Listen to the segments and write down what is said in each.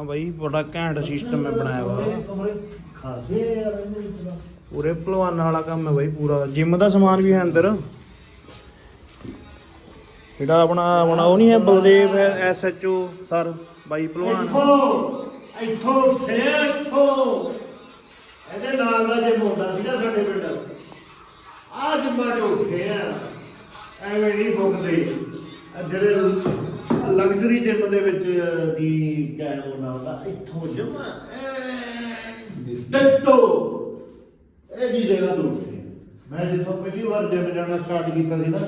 ਹਾਂ ਬਾਈ, ਬੜਾ ਘੈਂਟ ਸਿਸਟਮ ਹੈ ਬਣਾਇਆ ਵਾ। ਪੂਰੇ ਭਲਵਾਨਾਂ ਵਾਲਾ ਕੰਮ ਹੈ ਬਾਈ ਪੂਰਾ। ਜਿਮ ਦਾ ਸਮਾਨ ਵੀ ਹੈ ਅੰਦਰ। ਜਿਹੜਾ ਆਪਣਾ ਆਪਣਾ ਉਹ ਨਹੀਂ ਹੈ, ਬਲਦੇਵ ਐਸਐਚਓ ਸਰ, ਬਾਈ ਭਲਵਾਨ। ਇੱਥੋਂ ਇੱਥੋਂ ਇਹਦੇ ਨਾਲ ਦਾ ਜੇ ਮੁੰਡਾ ਸੀਗਾ ਸਾਡੇ ਪਿੰਡ। ਆ ਜਿੰਮਾ ਜੋ ਉੱਠੇ ਐਵੇਂ ਨਹੀਂ ਬੁੱਕਦੇ ਜਿਹੜੇ ਲਗਜ਼ਰੀ ਜਿਮ ਦੇ ਵਿੱਚ ਦੀ ਕਾਇਮ ਹੋਣਾ ਹੁੰਦਾ ਇੱਥੋਂ ਜਮਾ ਟੱਟੋ। ਇਹ ਜੀ ਜਗ੍ਹਾ ਤੋਂ ਉੱਠੇ ਮੈਂ ਜਦੋਂ ਪਹਿਲੀ ਵਾਰ ਜਿਮ ਜਾਣਾ ਸਟਾਰਟ ਕੀਤਾ ਸੀ ਨਾ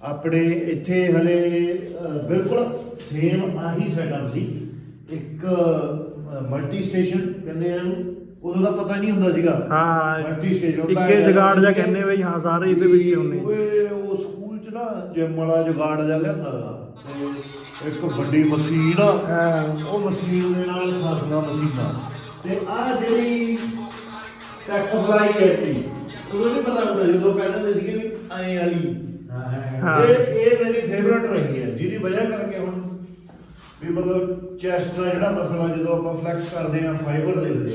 ਆਪਣੇ ਇੱਥੇ ਹਲੇ ਬਿਲਕੁਲ ਸੇਮ ਆਹੀ ਸੈਟਅਪ ਸੀ। ਇੱਕ ਮਲਟੀ ਸਟੇਸ਼ਨ ਕਹਿੰਦੇ ਆ ਉਦੋਂ ਦਾ ਪਤਾ ਨਹੀਂ ਹੁੰਦਾ ਸੀਗਾ। ਹਾਂ ਮਲਟੀ ਸਟੇਸ਼ਨ ਇੱਕੇ ਜਗਾੜ ਜਾ ਕਹਿੰਦੇ ਬਈ ਹਾਂ ਸਾਰੇ ਇਹਦੇ ਵਿੱਚ ਹੀ ਹੁੰਨੇ ਓਏ ਉਹ ਸਕੂਲ ਚ ਨਾ ਜਿਮ ਵਾਲਾ ਜਗਾੜ ਜਾ ਲਿਆਂਦਾ ਇੱਕ ਵੱਡੀ ਮਸ਼ੀਨ ਆ। ਉਹ ਮਸ਼ੀਨ ਦੇ ਨਾਲ ਖਾਸੀਆਂ ਮਸ਼ੀਨਾਂ। ਤੇ ਆ ਜਿਹੜੀ ਟੈਕ ਫਲਾਈ ਹੈ ਤੀ ਉਦੋਂ ਨਹੀਂ ਪਤਾ ਹੁੰਦਾ ਜਦੋਂ ਕਹਿੰਦੇ ਹੁੰਦੇ ਸੀਗੇ ਵੀ ਐਂ ਵਾਲੀ। ਹਾਂ। ਇਹ ਇਹ ਮੇਰੀ ਫੇਵਰਟ ਰਹੀ ਹੈ ਜਿਹਦੀ ਵਜ੍ਹਾ ਕਰਕੇ ਹੁਣ ਵੀ ਮਤਲਬ ਚੈਸਟ ਦਾ ਜਿਹੜਾ ਮਸਲਾ ਜਦੋਂ ਆਪਾਂ ਫਲੈਕਸ ਕਰਦੇ ਆ ਫਾਈਬਰ ਦੇ ਵਿੱਚ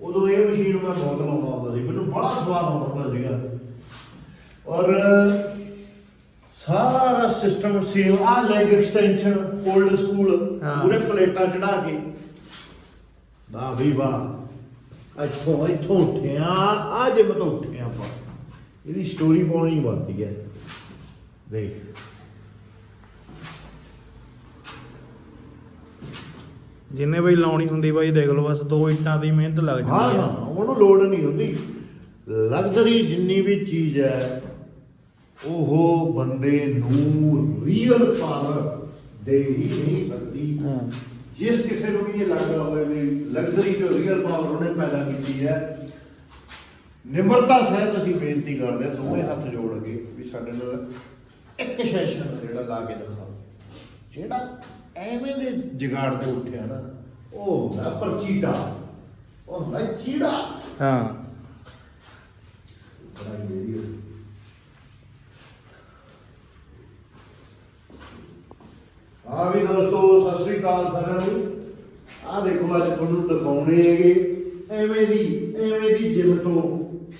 ਉਦੋਂ ਇਹ ਮਸ਼ੀਨ ਮੈਂ ਬਹੁਤ ਲਾਉਂਦਾ ਹੁੰਦਾ ਸੀ। ਮੈਨੂੰ ਬੜਾ ਸਵਾਦ ਆਉਂਦਾ ਸੀਗਾ। ਔਰ ਸਾਰਾ ਸਿਸਟਮ ਸੇਮ ਆ ਲੈਗ ਐਕਸਟੈਂਸ਼ਨ 올ਡ ਸਕੂਲ ਹਾਂ। ਪੂਰੇ ਪਲੇਟਾਂ ਚੜਾ ਕੇ। ਵਾਹ ਵੀ ਵਾਹ। ਇੱਥੋਂ ਇੱਥੋਂ ਉੱਠਿਆ ਆ ਜਿਮ ਤੋਂ ਉੱਠਿਆ ਆਪਾਂ। ਇਹਦੀ ਸਟੋਰੀ ਪਾਉਣੀ ਬਣਦੀ ਹੈ। ਦੇਖ। ਜਿੰਨੇ ਬਈ ਲਾਉਣੀ ਹੁੰਦੀ ਬਾਈ ਦੇਖ ਲਓ ਬਸ ਦੋ ਇੱਟਾਂ ਦੀ ਮਿਹਨਤ ਲੱਗ ਹਾਂ ਜਾਂਦੀ ਹਾਂ ਹੈ। ਉਹਨੂੰ ਲੋੜ ਨਹੀਂ ਹੁੰਦੀ। ਲਗਜ਼ਰੀ ਜਿੰਨੀ ਵੀ ਚੀਜ਼ ਹੈ ਉਹ ਬੰਦੇ ਨੂੰ ਰੀਅਲ ਪਾਵਰ ਦੇ ਹੀ ਨਹੀਂ ਸਕਦੀ। ਜਿਸ ਕਿਸੇ ਨੂੰ ਵੀ ਇਹ ਲੱਗਦਾ ਹੋਵੇ ਵੀ ਲਗਜ਼ਰੀ ਜੋ ਰੀਅਲ ਪਾਵਰ ਉਹਨੇ ਪੈਦਾ ਕੀਤੀ ਹੈ। ਨਿਮਰਤਾ ਸਹਿਤ ਅਸੀਂ ਬੇਨਤੀ ਕਰਦੇ ਹਾਂ ਦੋਵੇਂ ਹੱਥ ਜੋੜ ਕੇ ਵੀ ਸਾਡੇ ਨਾਲ ਇੱਕ ਸੈਸ਼ਨ ਜਿਹੜਾ ਲਾ ਕੇ ਦਿਖਾਓ। ਜਿਹੜਾ ਐਵੇਂ ਦੇ ਜਗਾੜ ਤੋਂ ਉੱਠਿਆ ਨਾ ਉਹ ਹੁੰਦਾ ਪਰਚੀਟਾ ਉਹ ਹੁੰਦਾ ਚੀੜਾ। ਹਾਂ। ਬੜਾ ਹੀ ਵੀ ਦੋਸਤੋ, ਸਤਿ ਸ੍ਰੀ ਅਕਾਲ ਸਾਰਿਆਂ ਨੂੰ। ਆ ਦੇਖੋ, ਅੱਜ ਤੁਹਾਨੂੰ ਦਿਖਾਉਣੇ ਹੈਗੇ ਐਵੇਂ ਦੀ ਐਵੇਂ ਦੀ ਜਿਮ ਤੋਂ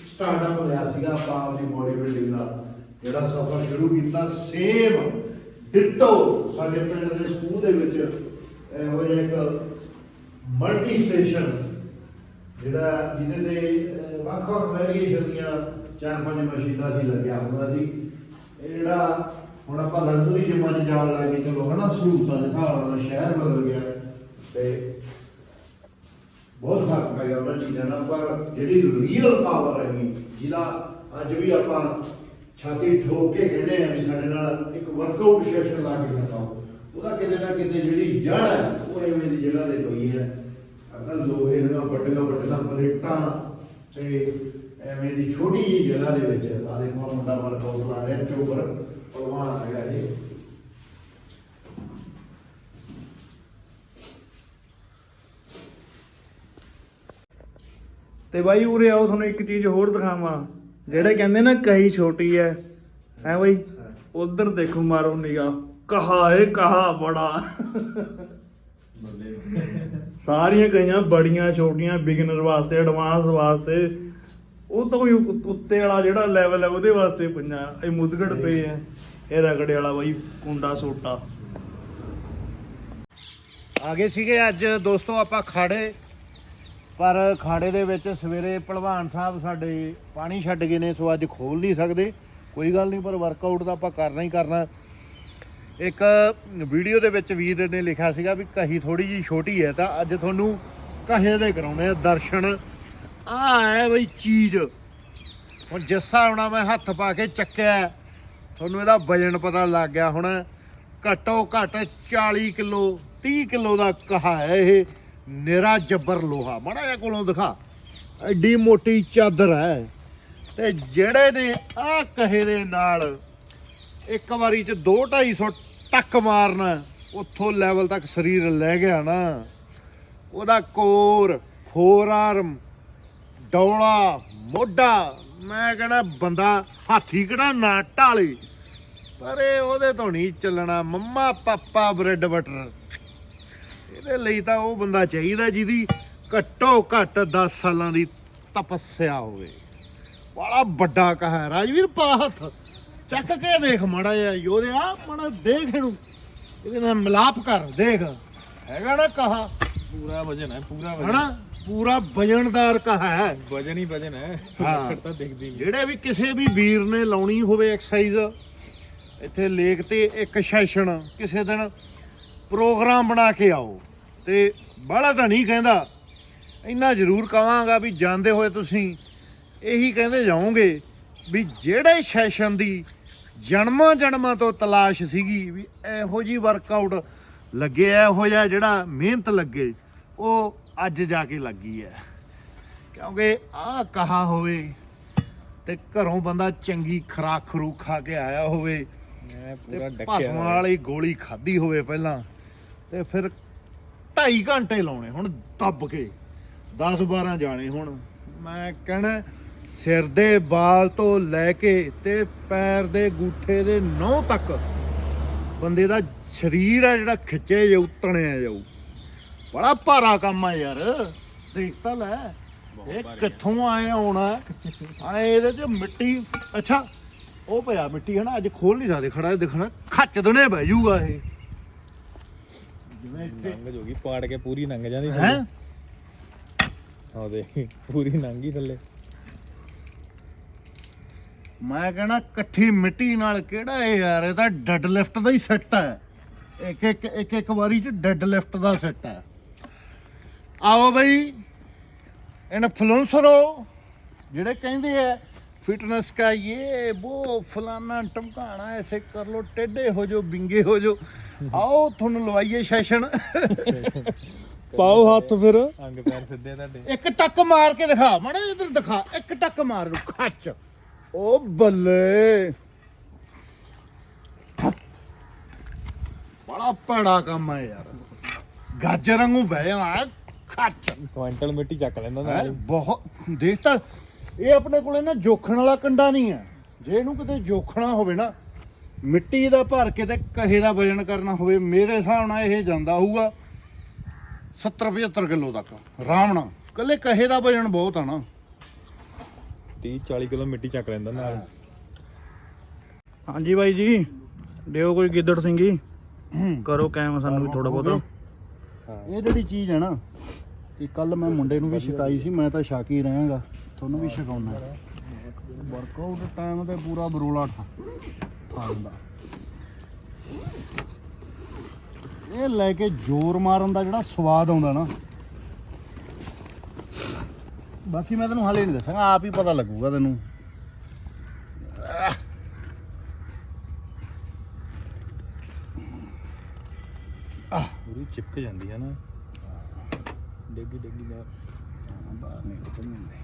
ਸਟਾਰਟਅਪ ਲਿਆ ਸੀਗਾ ਆਪਾਂ ਆਪਣੀ ਬੋਡੀ ਬਿਲਡਿੰਗ ਦਾ, ਜਿਹੜਾ ਸਫ਼ਰ ਸ਼ੁਰੂ ਕੀਤਾ। ਸੇਮ ਡਿਟੋ ਸਾਡੇ ਪਿੰਡ ਦੇ ਸਕੂਲ ਦੇ ਵਿੱਚ ਇਹੋ ਜਿਹਾ ਇੱਕ ਮਲਟੀ ਸਟੇਸ਼ਨ ਜਿਹੜਾ ਜਿਹਦੇ ਤੇ ਵੱਖ-ਵੱਖ ਵੈਰੀਏਸ਼ਨ ਦੀਆਂ ਚਾਰ ਪੰਜ ਮਸ਼ੀਨਾਂ ਸੀ, ਲੱਗਿਆ ਹੁੰਦਾ ਸੀ। ਇਹ ਜਿਹੜਾ ਹੁਣ ਆਪਾਂ ਲਗਜ਼ਰੀ ਜਿਮਾਂ 'ਚ ਜਾਣ ਲੱਗੇ ਚਲੋ ਹਨਾ, ਸਹੂਲਤਾਂ ਦੇ ਹਿਸਾਬ ਨਾਲ ਸ਼ਹਿਰ ਬਦਲ ਗਿਆ ਤੇ ਬਹੁਤ ਫ਼ਰਕ ਪੈ ਗਿਆ ਉਹਨਾਂ ਚੀਜ਼ਾਂ ਨਾਲ, ਪਰ ਜਿਹੜੀ ਰੀਅਲ ਪਾਵਰ ਹੈਗੀ, ਜਿਹਦਾ ਅੱਜ ਵੀ ਆਪਾਂ ਛਾਤੀ ਠੋਕ ਕੇ ਕਹਿੰਦੇ ਆ ਵੀ ਸਾਡੇ ਨਾਲ ਇੱਕ ਵਰਕਆਊਟ ਸੈਸ਼ਨ ਲਾ ਕੇ ਦਿਖਾਓ, ਉਹਦਾ ਕਿਤੇ ਨਾ ਕਿਤੇ ਜਿਹੜੀ ਜੜ ਹੈ, ਉਹ ਐਵੇਂ ਦੀ ਜਗ੍ਹਾ ਤੇ ਪਈ ਹੈ। ਅਗਰ ਲੋਹੇ ਦੀਆਂ ਵੱਡੀਆਂ ਵੱਡੀਆਂ ਪਲੇਟਾਂ ਤੇ ਐਵੇਂ ਦੀ ਛੋਟੀ ਜਿਹੀ ਜਗ੍ਹਾ ਦੇ ਵਿੱਚ ਆ ਦੇਖੋ ਆਹ ਮੁੰਡਾ ਵਰਕਆਊਟ ਲਾ ਰਿਹਾ ਚੋਬਰ ਪਹਿਲਵਾਨ ਹੈਗਾ ਇਹ ਤੇ ਬਾਈ ਉਰੇ ਆਓ ਤੁਹਾਨੂੰ ਇੱਕ ਚੀਜ਼ ਹੋਰ ਦਿਖਾਵਾਂ। ਜਿਹੜੇ ਕਹਿੰਦੇ ਨਾ ਕਹੀ ਛੋਟੀ ਐ। ਹੈ ਬਾਈ? ਉਧਰ ਦੇਖੋ ਮਾਰੋ ਨਿਗਾ ਕਹਾ ਏ ਕਹਾ ਬੜਾ। ਸਾਰੀਆਂ ਕਹੀਆਂ ਬੜੀਆਂ ਛੋਟੀਆਂ ਬਿਗਨਰ ਵਾਸਤੇ ਐਡਵਾਂਸ ਵਾਸਤੇ। ਉਹ ਤੋਂ ਵੀ ਉ- ਉੱਤੇ ਵਾਲਾ ਜਿਹੜਾ ਲੈਵਲ ਹੈ ਉਹਦੇ ਵਾਸਤੇ ਪਈਆਂ ਇਹ ਮੁਦਗੜ ਪਏ ਐ ਇਹ ਰਗੜੇ ਵਾਲਾ ਬਾਈ, ਕੁੰਡਾ ਸੋਟਾ। ਆ ਗਏ ਸੀਗੇ ਅੱਜ, ਦੋਸਤੋ ਆਪਾਂ ਖਾੜੇ। ਪਰ ਖਾੜੇ ਦੇ ਵਿੱਚ ਸਵੇਰੇ ਭਲਵਾਨ ਸਾਹਿਬ ਸਾਡੇ ਪਾਣੀ ਛੱਡ ਗਏ ਨੇ, ਸੋ ਅੱਜ ਖੋਲ ਨਹੀਂ ਸਕਦੇ। ਕੋਈ ਗੱਲ ਨਹੀਂ, ਪਰ ਵਰਕਆਊਟ ਤਾਂ ਆਪਾਂ ਕਰਨਾ ਹੀ ਕਰਨਾ। ਇੱਕ ਵੀਡੀਓ ਦੇ ਵਿੱਚ ਵੀਰ ਨੇ ਲਿਖਿਆ ਸੀਗਾ ਵੀ ਕਹੀ ਥੋੜੀ ਜੀ ਛੋਟੀ ਹੈ, ਤਾਂ ਅੱਜ ਤੁਹਾਨੂੰ ਕਹੇ ਦੇ ਕਰਾਉਣੇ ਆ ਦਰਸ਼ਨ। ਆ ਹੈ ਬਈ ਚੀਜ਼। ਹੁਣ ਜਿਸ ਹਿਸਾਬ ਨਾਲ ਮੈਂ ਹੱਥ ਪਾ ਕੇ ਚੱਕਿਆ, ਤੁਹਾਨੂੰ ਇਹਦਾ ਵਜਨ ਪਤਾ ਲੱਗ ਗਿਆ ਹੁਣ। ਘੱਟੋ ਘੱਟ 40 ਕਿਲੋ 30 ਕਿਲੋ ਦਾ ਕਹਾ ਹੈ ਇਹ। ਨਿਰਾ ਜੱਬਰ ਲੋਹਾ, ਮਾੜਾ ਜਿਹਾ ਕੋਲੋਂ ਦਿਖਾ। ਐਡੀ ਮੋਟੀ ਚਾਦਰ ਹੈ। ਤੇ ਜਿਹੜੇ ਨੇ ਆ ਕਹੇ ਦੇ ਨਾਲ ਇੱਕ ਵਾਰੀ ਚ 2 250 ਟੱਕ ਮਾਰਨਾ, ਉੱਥੋਂ ਲੈਵਲ ਤੱਕ ਸਰੀਰ ਲੈ ਗਿਆ ਨਾ। ਉਹਦਾ ਕੋਰ ਫੋਰ ਆਰਮ ਡੌਲਾ ਮੋਢਾ ਮੈਂ ਕਹਿੰਦਾ ਬੰਦਾ ਹਾਥੀ ਕਿਹੜਾ ਨਾ ਢਾਲੇ ਪਰ ਇਹ ਉਹਦੇ ਤੋਂ ਨਹੀਂ ਚੱਲਣਾ ਮੰਮਾ ਪਾਪਾ ਬ੍ਰੈਡ ਬਟਰ। ਇਹਦੇ ਲਈ ਤਾਂ ਉਹ ਬੰਦਾ ਚਾਹੀਦਾ ਜਿਹਦੀ ਘੱਟੋ ਘੱਟ 10 ਸਾਲਾਂ ਦੀ ਤਪੱਸਿਆ ਹੋਵੇ। ਬੜਾ ਵੱਡਾ ਕਹਾ ਰਾਜਵੀਰ ਪਾ ਹੱਥ ਚੱਕ ਕੇ ਦੇਖ ਮੜਾ ਜਿਹਾ ਯੋਧੇ ਆ ਮੜਾ ਦੇਖ ਇਹਨੂੰ। ਇਹਦੇ ਨਾਲ ਮਿਲਾਪ ਕਰ ਦੇਖ। ਹੈਗਾ ਨਾ ਕਹਾ? ਪੂਰਾ ਵਜਨ ਹੈ ਪੂਰਾ ਹਨਾ? ਪੂਰਾ ਵਜਨਦਾਰ ਕਹਾ ਹੈ। ਵਜਨ ਹੀ ਵਜਨ ਹੈ। ਹਾਂ। ਤਾਂ ਦਿਖਦੀ ਜਿਹੜੇ ਵੀ ਕਿਸੇ ਵੀ ਵੀਰ ਨੇ ਲਾਉਣੀ ਹੋਵੇ ਐਕਸਰਸਾਈਜ਼ ਇੱਥੇ ਲੇਕ ਤੇ ਇੱਕ ਸੈਸ਼ਨ ਕਿਸੇ ਦਿਨ ਪ੍ਰੋਗਰਾਮ ਬਣਾ ਕੇ ਆਓ। ਤੇ ਬਾਹਲਾ ਤਾਂ ਨਹੀਂ ਕਹਿੰਦਾ। ਇੰਨਾ ਜ਼ਰੂਰ ਕਵਾਂਗਾ ਵੀ ਜਾਂਦੇ ਹੋਏ ਤੁਸੀਂ ਇਹੀ ਕਹਿੰਦੇ ਜਾਓਗੇ ਵੀ ਜਿਹੜੇ ਸੈਸ਼ਨ ਦੀ ਜਨਮਾਂ ਜਨਮਾਂ ਤੋਂ ਤਲਾਸ਼ ਸੀਗੀ ਵੀ ਇਹੋ ਜੀ ਵਰਕਆਊਟ ਲੱਗੇ ਇਹੋ ਜਿਹਾ ਜਿਹੜਾ ਮਿਹਨਤ ਲੱਗੇ ਉਹ ਅੱਜ ਜਾ ਕੇ ਲੱਗੀ ਹੈ ਕਿਉਂਕਿ ਆਹ ਕਹਾ ਹੋਵੇ ਤੇ ਘਰੋਂ ਬੰਦਾ ਚੰਗੀ ਖਰਾਕ ਖਰੂ ਖਾ ਕੇ ਆਇਆ ਹੋਵੇ ਮੈਂ ਤੇ ਭਸਮ ਵਾਲੀ ਗੋਲੀ ਖਾਧੀ ਹੋਵੇ ਪਹਿਲਾਂ ਤੇ ਫਿਰ 2.5 ਘੰਟੇ ਲਾਉਣੇ ਹੁਣ ਦੱਬ ਕੇ 10 12 ਜਾਣੇ ਹੁਣ। ਮੈਂ ਕਹਿਣਾ ਸਿਰ ਦੇ ਵਾਲ ਤੋਂ ਲੈ ਕੇ ਤੇ ਪੈਰ ਦੇ ਗੂਠੇ ਦੇ ਨਹੁੰ ਤੱਕ ਬੰਦੇ ਦਾ ਸਰੀਰ ਆ ਜਿਹੜਾ ਖਿੱਚੇ ਜਾਊ ਤਣਿਆ ਜਾਊ ਬੜਾ ਭਾਰਾ ਕੰਮ ਆ ਯਾਰ। ਦੇਖ ਤਾਂ ਲੈ ਇਹ ਕਿੱਥੋਂ ਆਏ ਹੋਣਾ? ਆਏ ਇਹਦੇ ਚ ਮਿੱਟੀ ਅੱਛਾ ਉਹ ਪਿਆ ਮਿੱਟੀ ਹੈ ਨਾ ਅੱਜ ਖੋਲ ਨਹੀਂ ਸਕਦੇ ਖੜਾ ਦਿਖਣਾ ਖੱਚ ਦਨੇ ਬਹਿ ਜੂਗਾ ਇਹ। ਜਿਵੇਂ ਇੱਥੇ ਨੰਗ ਜੋਗੀ ਪਾੜ ਕੇ ਪੂਰੀ ਨੰਗ ਜਾਂਦੀ ਹੈ? ਆਹ ਦੇਖ ਪੂਰੀ ਨੰਗੀ ਥੱਲੇ। ਮੈਂ ਕਹਿਣਾ ਇਕੱਠੀ ਮਿੱਟੀ ਨਾਲ ਕਿਹੜਾ ਇਹ ਯਾਰ ਇਹ ਤਾਂ ਡੈਡ ਲਿਫਟ ਦਾ ਹੀ ਸੈੱਟ ਹੈ। ਇੱਕ ਇੱਕ ਇੱਕ ਇੱਕ ਵਾਰੀ ਚ ਡੈਡ ਲਿਫਟ ਦਾ ਸੈੱਟ ਹੈ। ਆਓ ਬਈ। ਇਨਫਲੂਐਂਸਰੋ ਜਿਹੜੇ ਕਹਿੰਦੇ ਆ ਫਿਟਨੈਸ ਕਾ ਇਹ ਉਹ ਫਲਾਨਾ ਟਮਕਾਣਾ ਐਸੇ ਕਰ ਲੋ ਟੇਢੇ ਹੋ ਜੋ ਬਿੰਗੇ ਹੋ ਜੋ ਆਓ ਤੁਹਾਨੂੰ ਲਵਾਈਏ ਸੈਸ਼ਨ। ਪਾਓ ਹੱਥ ਫਿਰ। ਅੰਗ ਪੈਰ ਸਿੱਧੇ ਤੁਹਾਡੇ। ਇੱਕ ਟੱਕ ਮਾਰ ਕੇ ਦਿਖਾ ਮਾੜਾ ਇੱਧਰ ਦਿਖਾ ਇੱਕ ਟੱਕ ਮਾਰ ਨੂੰ ਖੱਚ। ਉਹ ਬੱਲੇ। ਬੜਾ ਭੜਾ ਕੰਮ ਹੈ ਯਾਰ। ਗਾਜਰ ਵਾਂਗੂ ਬਹਿ ਜਾਣਾ ਖੱਚ ਕੁਆਂਟਲ ਮਿੱਟੀ ਚੱਕ ਲੈਂਦਾ ਹੈਂ, ਨਾਲ ਬਹੁਤ ਦੇਖ ਤਾਂ ਇਹ ਆਪਣੇ ਕੋਲੇ ਨਾ ਜੋਖਣ ਵਾਲਾ ਕੰਡਾ ਨਹੀਂ ਹੈ। ਜੇ ਇਹਨੂੰ ਕਿਤੇ ਜੋਖਣਾ ਹੋਵੇ ਨਾ ਮਿੱਟੀ ਦਾ ਭਰ ਕੇ ਤੇ ਕਹੇ ਦਾ ਵਜਨ ਕਰਨਾ ਹੋਵੇ ਮੇਰੇ ਹਿਸਾਬ ਨਾਲ ਇਹ ਜਾਂਦਾ ਹੋਊਗਾ 70 75 ਕਿਲੋ ਤੱਕ। ਆਰਾਮ ਨਾਲ ਕੱਲੇ ਕਹੇ ਦਾ ਵਜਨ ਬਹੁਤ ਆ ਨਾ। 30 40 ਕਿਲੋ ਮਿੱਟੀ ਚੱਕ ਲੈਂਦਾ ਨਾਲ। ਹਾਂਜੀ ਬਾਈ ਜੀ ਦਿਓ ਕੋਈ ਗਿੱਦੜ ਸਿੰਘੀ ਕਰੋ ਕਾਇਮ ਸਾਨੂੰ ਵੀ ਥੋੜਾ ਬਹੁਤਾ। ਇਹ ਜਿਹੜੀ ਚੀਜ਼ ਹੈ ਨਾ ਇਹ ਕੱਲ ਮੈਂ ਮੁੰਡੇ ਨੂੰ ਵੀ ਸ਼ਿਕਾਈ ਸੀ, ਮੈਂ ਤਾਂ ਸ਼ੱਕ ਹੀ ਰਹਾਂਗਾ। ਤੁਹਾਨੂੰ ਵੀ ਸ਼ਿਕਾਉਣਾ ਵਰਕਆਊਟ ਟਾਈਮ ਤੇ ਪੂਰਾ ਬਰੋਲਾ ਠਾ ਠਾਉਂਦਾ ਇਹ ਲੈ ਕੇ ਜ਼ੋਰ ਮਾਰਨ ਦਾ ਜਿਹੜਾ ਸਵਾਦ ਆਉਂਦਾ ਨਾ। ਬਾਕੀ ਮੈਂ ਤੈਨੂੰ ਹਾਲੇ ਨਹੀਂ ਦੱਸਾਂਗਾ, ਆਪ ਹੀ ਪਤਾ ਲੱਗੂਗਾ ਤੈਨੂੰ। ਪੂਰੀ ਚਿਪਕ ਜਾਂਦੀ ਹੈ ਨਾ। ਡੇਗੀ ਡੇਗੀ ਬਾਹਰ ਬਾਹਰ ਨਹੀਂ ਨਿਕਲਣ ਦਿੰਦੇ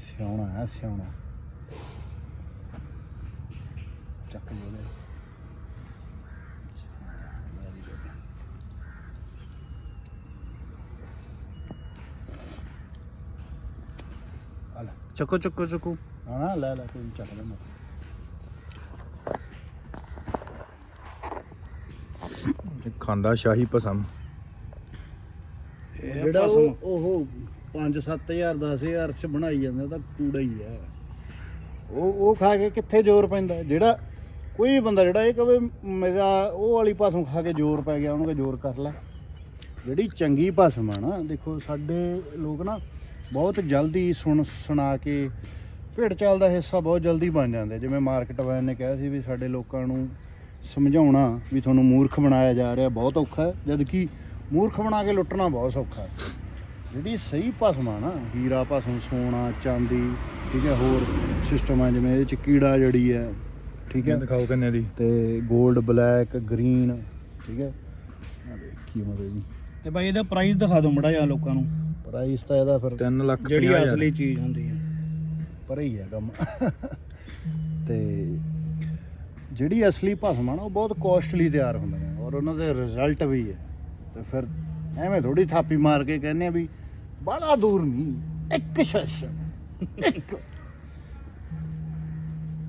ਸਿਆਉਣਾ ਹੈ ਸਿਆਉਣਾ ਚੱਕ ਜੋ ਲੈ ਵੈਰੀ ਗੁੱਡ ਆ ਲੈ ਚੱਕੋ ਚੱਕੋ ਚੱਕੋ ਨਾ ਨਾ ਲੈ ਲੈ ਕੋਈ ਨੀ, ਚੱਕ ਲੈ ਮੈਂ ਖਾਂਦਾ ਸ਼ਾਹੀ ਪਸੰਦ ਜਿਹੜਾ ਉਹ ਉਹ 5-7000 10000 ਚ ਬਣਾਈ ਜਾਂਦਾ ਤਾਂ ਕੂੜਾ ਹੀ ਹੈ। ਉਹ ਉਹ ਖਾ ਕੇ ਕਿੱਥੇ ਜ਼ੋਰ ਪੈਂਦਾ? ਜਿਹੜਾ ਕੋਈ ਵੀ ਬੰਦਾ ਜਿਹੜਾ ਇਹ ਕਵੇ ਮੇਰਾ ਉਹ ਵਾਲੀ ਭਾਸ਼ਮ ਖਾ ਕੇ ਜ਼ੋਰ ਪੈ ਗਿਆ ਉਹਨੂੰ ਕਹੇ ਜ਼ੋਰ ਕਰ ਲੈ। ਜਿਹੜੀ ਚੰਗੀ ਭਾਸ਼ਮ ਆ ਨਾ ਦੇਖੋ ਸਾਡੇ ਲੋਕ ਨਾ ਬਹੁਤ ਜਲਦੀ ਸੁਣ ਸੁਣਾ ਕੇ ਭੇਡ ਚਾਲ ਦਾ ਹਿੱਸਾ ਬਹੁਤ ਜਲਦੀ ਬਣ ਜਾਂਦੇ ਜਿਵੇਂ ਮਾਰਕੀਟ ਵਾਲਿਆਂ ਨੇ ਕਿਹਾ ਸੀ ਵੀ ਸਾਡੇ ਲੋਕਾਂ ਨੂੰ ਸਮਝਾਉਣਾ ਵੀ ਤੁਹਾਨੂੰ ਮੂਰਖ ਬਣਾਇਆ ਜਾ ਰਿਹਾ ਬਹੁਤ ਔਖਾ ਹੈ ਜਦ ਕਿ ਮੂਰਖ ਬਣਾ ਕੇ ਲੁੱਟਣਾ ਬਹੁਤ ਸੌਖਾ ਹੈ। ਜਿਹੜੀ ਸਹੀ ਭਸਮ ਨਾ ਹੀਰਾ ਭਸਮ ਸੋਨਾ ਚਾਂਦੀ ਠੀਕ ਹੈ ਹੋਰ ਸਿਸਟਮ ਆ ਜਿਵੇਂ ਇਹਦੇ ਚ ਕੀੜਾ ਜੜੀ ਹੈ ਠੀਕ ਹੈ। ਦਿਖਾਓ ਕਿੰਨੇ ਦੀ। ਤੇ 골ਡ ਬਲੈਕ ਗ੍ਰੀਨ ਠੀਕ ਹੈ। ਆ ਦੇਖ ਕੀ ਮਤਲਬ ਜੀ। ਤੇ ਬਾਈ ਇਹਦਾ ਪ੍ਰਾਈਸ ਦਿਖਾ ਦਿਓ ਮੜਾ ਜਿਹਾ ਲੋਕਾਂ ਨੂੰ। ਪ੍ਰਾਈਸ ਤਾਂ ਇਹਦਾ ਫਿਰ 3 ਲੱਖ ਜਿਹੜੀ। ਅਸਲੀ ਚੀਜ਼ ਹੁੰਦੀ ਹੈ। ਪਰ ਹੀ ਹੈ ਕੰਮ। ਤੇ ਜਿਹੜੀ ਅਸਲੀ ਭਸਮ ਆ ਨਾ ਉਹ ਬਹੁਤ ਕੋਸਟਲੀ ਤਿਆਰ ਹੁੰਦੀਆਂ ਔਰ ਉਹਨਾਂ ਦੇ ਰਿਜ਼ਲਟ ਵੀ ਹੈ। ਤੇ ਫਿਰ ਐਵੇਂ ਥੋੜੀ ਥਾਪੀ ਮਾਰ ਕੇ ਕਹਿੰਦੇ ਆ ਵੀ ਬੜਾ ਦੂਰ ਨਹੀਂ ਇੱਕ ਸੈਸ਼ਨ ਇੱਕ।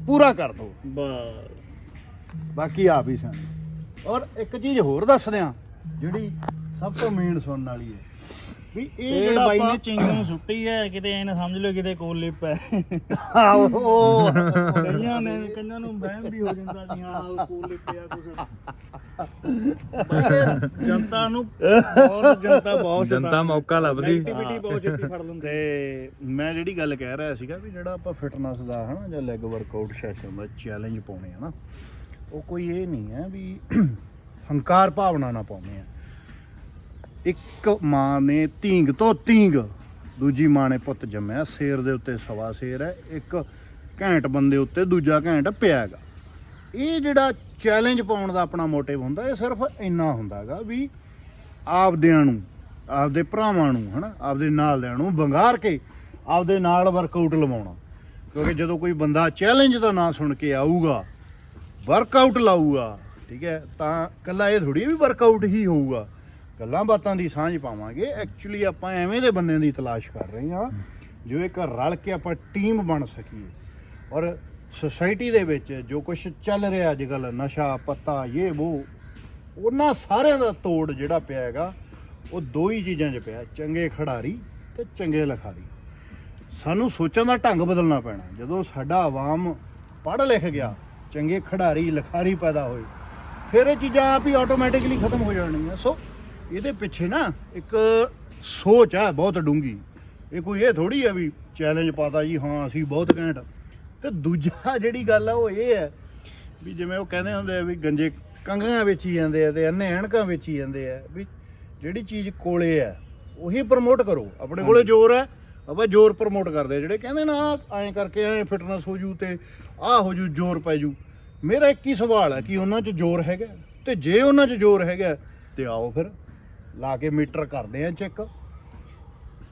ਪੂਰਾ ਕਰ ਦੋ। ਬਸ। ਬਾਕੀ ਆਪ ਹੀ ਸਿਆਣੇ ਔਰ ਇੱਕ ਚੀਜ਼ ਹੋਰ ਦੱਸ ਦਿਆਂ ਜਿਹੜੀ ਸਭ ਤੋਂ ਮੇਨ ਸੁਣਨ ਵਾਲੀ ਹੈ। ਵੀ ਇਹ ਇਹ ਜਿਹੜਾ ਬਾਈ ਨੇ ਆਪਾਂ ਚਿੰਗਮ ਸੁੱਟੀ ਹੈ ਕਿਤੇ ਐ ਨਾ ਸਮਝ ਲਿਓ ਕਿਤੇ ਕੋਲੇ ਪੈ ਆਹੋ, ਉਹ ਕਈਆਂ ਨੇ ਕਈਆਂ ਨੂੰ ਵਹਿਮ ਵੀ ਹੋ ਜਾਂਦਾ ਵੀ ਹਾਂ ਉਹ ਕੋਲੇ ਪਿਆ ਕੁਛ। ਬਾਈ ਜਨਤਾ ਨੂੰ ਬਹੁਤ ਜਨਤਾ ਬਹੁਤ ਜਨਤਾ ਮੌਕਾ ਲੱਭਦੀ। ਨੈਗੇਟਿਵਿਟੀ ਬਹੁਤ ਛੇਤੀ ਫੜ ਲੈਂਦੇ। ਤੇ ਮੈਂ ਜਿਹੜੀ ਗੱਲ ਕਹਿ ਰਿਹਾ ਸੀਗਾ ਵੀ ਜਿਹੜਾ ਆਪਾਂ ਫਿਟਨੈਸ ਦਾ ਹਨਾ ਜਾਂ ਲੈਗ ਵਰਕਆਊਟ ਸੈਸ਼ਨ ਦਾ ਚੈਲੰਜ ਪਾਉਣੇ ਆ ਨਾ ਉਹ ਕੋਈ ਇਹ ਨਹੀਂ ਹੈ ਵੀ ਹੰਕਾਰ ਭਾਵਨਾ ਨਾ ਪਾਉਣੇ ਆ। ਇੱਕ ਮਾਂ ਨੇ ਧੀਂਗ ਤੋਂ ਧੀਂਗ ਦੂਜੀ ਮਾਂ ਨੇ ਪੁੱਤ ਜੰਮਿਆ, ਸ਼ੇਰ ਦੇ ਉੱਤੇ ਸਵਾ ਸ਼ੇਰ ਹੈ, ਇੱਕ ਘੈਂਟ ਬੰਦੇ ਉੱਤੇ ਦੂਜਾ ਘੈਂਟ ਪਿਆ ਹੈਗਾ। ਇਹ ਜਿਹੜਾ ਚੈਲੰਜ ਪਾਉਣ ਦਾ ਆਪਣਾ ਮੋਟਿਵ ਹੁੰਦਾ, ਇਹ ਸਿਰਫ ਇੰਨਾ ਹੁੰਦਾ ਹੁੰਦਾਗਾ ਵੀ ਆਪਦਿਆਂ ਨੂੰ, ਆਪਦੇ ਭਰਾਵਾਂ ਨੂੰ, ਹਨਾ, ਆਪਦੇ ਨਾਲਦਿਆਂ ਨੂੰ ਬੰਗਾਰ ਕੇ ਆਪਦੇ ਨਾਲ ਵਰਕਆਊਟ ਲਵਾਉਣਾ। ਕਿਉਂਕਿ ਜਦੋਂ ਕੋਈ ਬੰਦਾ ਚੈਲੰਜ ਦਾ ਨਾਂ ਸੁਣ ਕੇ ਆਊਗਾ ਵਰਕਆਊਟ ਲਾਊਗਾ, ਠੀਕ ਹੈ, ਤਾਂ ਕੱਲਾ ਇਹ ਥੋੜੀ ਵੀ ਵਰਕਆਊਟ ਹੀ ਹੋਊਗਾ। ਗੱਲਾਂ ਬਾਤਾਂ ਦੀ ਸਾਂਝ ਪਾਵਾਂਗੇ। ਐਕਚੁਅਲੀ ਆਪਾਂ ਐਵੇਂ ਦੇ ਬੰਦਿਆਂ ਦੀ ਤਲਾਸ਼ ਕਰ ਰਹੇ ਹਾਂ ਜੋ ਇੱਕ ਰਲ ਕੇ ਆਪਾਂ ਟੀਮ ਬਣ ਸਕੀਏ। ਔਰ ਸੋਸਾਇਟੀ ਦੇ ਵਿੱਚ ਜੋ ਕੁਝ ਚੱਲ ਰਿਹਾ ਅੱਜ ਕੱਲ ਨਸ਼ਾ, ਪੱਤਾ ਇਹ ਉਹ ਉਹਨਾਂ ਸਾਰਿਆਂ ਦਾ ਤੋੜ ਜਿਹੜਾ ਪਿਆ ਹੈਗਾ, ਉਹ ਦੋ ਹੀ ਚੀਜ਼ਾਂ 'ਚ ਪਿਆ, ਚੰਗੇ ਖਿਡਾਰੀ ਤੇ ਚੰਗੇ ਲਿਖਾਰੀ। ਸਾਨੂੰ ਸੋਚਣ ਦਾ ਢੰਗ ਬਦਲਣਾ ਪੈਣਾ। ਜਦੋਂ ਸਾਡਾ ਆਵਾਮ ਪੜ੍ਹ ਲਿਖ ਗਿਆ, ਚੰਗੇ ਖਿਡਾਰੀ, ਲਿਖਾਰੀ ਪੈਦਾ ਹੋਏ, ਫਿਰ ਇਹ ਚੀਜ਼ਾਂ ਆਪ ਹੀ ਆਟੋਮੈਟਿਕਲੀ ਖਤਮ ਹੋ ਜਾਣਗੀਆਂ। ਸੋ ਇਹਦੇ ਪਿੱਛੇ ਨਾ ਇੱਕ ਸੋਚ ਹੈ ਬਹੁਤ ਡੂੰਗੀ ਇਹ ਕੋਈ ਇਹ ਥੋੜੀ ਹੈ ਵੀ ਚੈਲੰਜ ਪਾਤਾ ਜੀ ਹਾਂ ਅਸੀਂ ਬਹੁਤ ਘੈਂਟ। ਤੇ ਦੂਜਾ ਜਿਹੜੀ ਗੱਲ ਆ ਉਹ ਇਹ ਹੈ ਵੀ ਜਿਵੇਂ ਉਹ ਕਹਿੰਦੇ ਹੁੰਦੇ ਆ ਵੀ ਗੰਜੇ ਕੰਗਾਂ ਵੇਚੀ ਜਾਂਦੇ ਆ ਤੇ ਅੰਨੇ ਐਨਕਾਂ ਵੇਚੀ ਜਾਂਦੇ ਆ ਵੀ ਜਿਹੜੀ ਚੀਜ਼ ਕੋਲੇ ਆ ਉਹੀ ਪ੍ਰਮੋਟ ਕਰੋ। ਆਪਣੇ ਕੋਲੇ ਜ਼ੋਰ ਹੈ ਆਪਾਂ ਜ਼ੋਰ ਪ੍ਰਮੋਟ ਕਰਦੇ ਆ। ਜਿਹੜੇ ਕਹਿੰਦੇ ਨਾ ਐਂ ਕਰਕੇ ਐਂ ਫਿਟਨੈਸ ਹੋ ਜੂ ਤੇ ਆਹ ਹੋ ਜੂ ਜ਼ੋਰ ਪੈ ਜੂ। ਮੇਰਾ ਇੱਕ ਹੀ ਸਵਾਲ ਹੈ ਕਿ ਉਹਨਾਂ 'ਚ ਜ਼ੋਰ ਹੈਗਾ? ਤੇ ਜੇ ਉਹਨਾਂ 'ਚ ਜ਼ੋਰ ਹੈਗਾ ਤੇ ਆਓ ਫਿਰ। ਲਾ ਕੇ ਮੀਟਰ ਕਰਦੇ ਆ ਚੈੱਕ।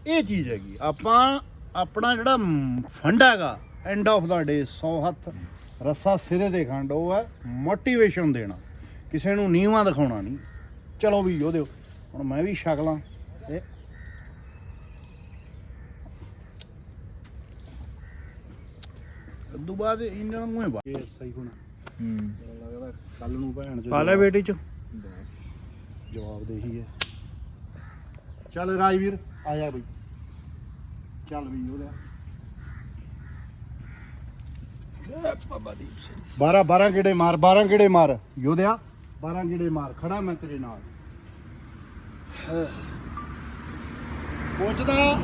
ਇਹ ਚੀਜ਼ ਹੈਗੀ ਆਪਾਂ ਆਪਣਾ ਜਿਹੜਾ ਫੰਡ ਹੈਗਾ ਐਂਡ ਆਫ ਦਾ ਡੇ 100 ਹੱਥ ਰੱਸਾ ਸਿਰੇ ਦੇ ਖੰਡ ਉਹ ਹੈ ਮੋਟੀਵੇਸ਼ਨ ਦੇਣਾ। ਕਿਸੇ ਨੂੰ ਨੀਵਾਂ ਦਿਖਾਉਣਾ ਨਹੀਂ। ਚਲੋ ਵੀ ਉਹਦੇ ਹੁਣ ਮੈਂ ਵੀ ਸ਼ਕਲਾਂ ਤੇ ਉਦੋਂ ਬਾਅਦ ਇਹਨਾਂ ਨੂੰ ਹੀ ਸਹੀ ਹੋਣਾ। ਹੂੰ। ਲੱਗਦਾ ਕੱਲ ਨੂੰ ਭੈਣ ਪਾ ਲੈ ਬੇਟੀ ਚ। ਜਵਾਬ ਦੇ ਹੀ ਹੈ। ਚੱਲ ਰਾਜਵੀਰ ਆਇਆ ਬਈ। ਚੱਲ ਬਈ ਉਹਦਾ 12 12 ਗੇੜੇ ਮਾਰ 12 ਗੇੜੇ ਮਾਰ। ਯੋਧਿਆ 12 ਗੇੜੇ ਮਾਰ, ਖੜਾ ਮੈਂ ਤੇਰੇ ਨਾਲ। ਕੋਚ ਦਾ